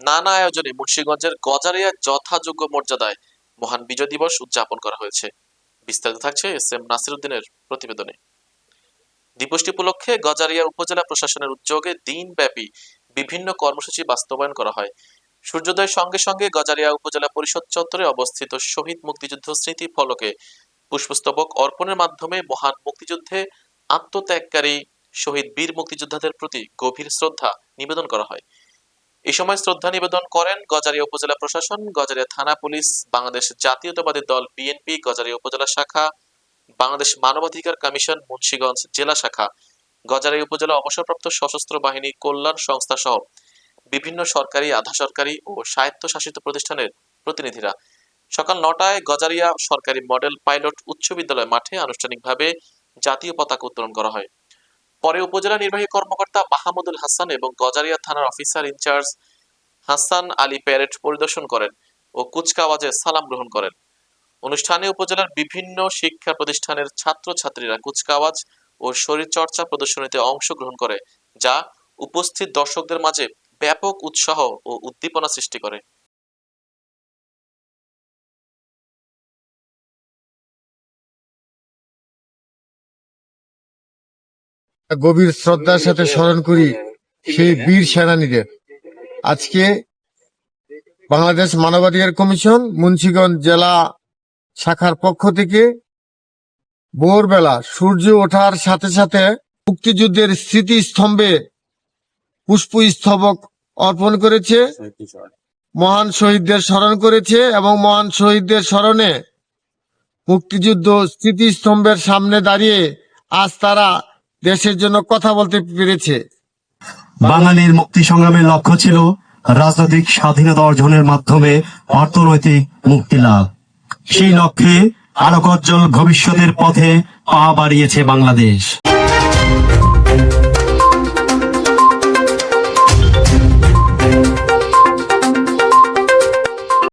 নানা আয়োজনে মুন্সিগঞ্জের গজারিয়া যথাযোগ্য মর্যাদায় মহান বিজয় দিবস উদযাপন করা হয়েছে। বিস্তারিত থাকছে এস এম নাসিরুদ্দিনের প্রতিবেদনে। দিবসটি উপলক্ষে গজারিয়া উপজেলা প্রশাসনের উদ্যোগে দিনব্যাপী বিভিন্ন কর্মসূচি বাস্তবায়ন করা হয়। সূর্যোদয়ের সঙ্গে সঙ্গে গজারিয়া উপজেলা পরিষদ চত্বরে অবস্থিত শহীদ মুক্তিযুদ্ধ স্মৃতি ফলকে পুষ্পস্তবক অর্পণের মাধ্যমে মহান মুক্তিযুদ্ধে আত্মত্যাগকারী শহীদ বীর মুক্তিযোদ্ধাদের প্রতি গভীর শ্রদ্ধা নিবেদন করা হয়। এই সময় শ্রদ্ধা নিবেদন করেন গজারিয়া উপজেলা প্রশাসন, গজারিয়া থানা পুলিশ, বাংলাদেশ জাতীয়তাবাদী দল বিএনপি, গজারিয়া উপজেলা শাখা, বাংলাদেশ মানবাধিকার কমিশন, মুন্সিগঞ্জ জেলা শাখা, গজারিয়া উপজেলা অবসরপ্রাপ্ত সশস্ত্র বাহিনী কল্যাণ সংস্থা সহ বিভিন্ন সরকারি আধা সরকারি ও স্বায়ত্তশাসিত প্রতিষ্ঠানের প্রতিনিধিরা। সকাল নটায় গজারিয়া সরকারি মডেল পাইলট উচ্চ বিদ্যালয় মাঠে আনুষ্ঠানিকভাবে জাতীয় পতাকা উত্তোলন করা হয়। পরে উপজেলা নির্বাহী কর্মকর্তা মাহমুদুল হাসান এবং গজারিয়া থানার officer in charge Hasan Ali parade পরিদর্শন করেন ও কুচকাওয়াজে সালাম গ্রহণ করেন। অনুষ্ঠানে উপজেলার বিভিন্ন শিক্ষা প্রতিষ্ঠানের ছাত্রছাত্রীরা কুচকাওয়াজ ও শরীরচর্চা প্রদর্শনীতে অংশগ্রহণ করে, যা উপস্থিত দর্শকদের মাঝে ব্যাপক উৎসাহ ও উদ্দীপনা সৃষ্টি করে। গভীর শ্রদ্ধার সাথে স্মরণ করি সেই বীর সেনানীদের। আজকে বাংলাদেশ মানবাধিকার কমিশন মুন্সিগঞ্জ জেলা শাখার পক্ষ থেকে ভোরবেলা সূর্য ওঠার সাথে সাথে মুক্তিযুদ্ধের স্মৃতিস্তম্ভে পুষ্পস্তবক অর্পণ করেছে, মহান শহীদদের স্মরণ করেছে এবং মহান শহীদদের স্মরণে মুক্তিযুদ্ধ স্মৃতিস্তম্ভের সামনে দাঁড়িয়ে আজ তারা দেশের জন্য কথা বলতে পেরেছে। বাঙালির মুক্তি সংগ্রামের লক্ষ্য ছিল রাজনৈতিক স্বাধীনতা অর্জনের মাধ্যমে অর্থনৈতিক মুক্তি লাভ। সেই লক্ষ্যে আলোকজ্জ্বল ভবিষ্যতের পথে পা বাড়িয়েছে বাংলাদেশ।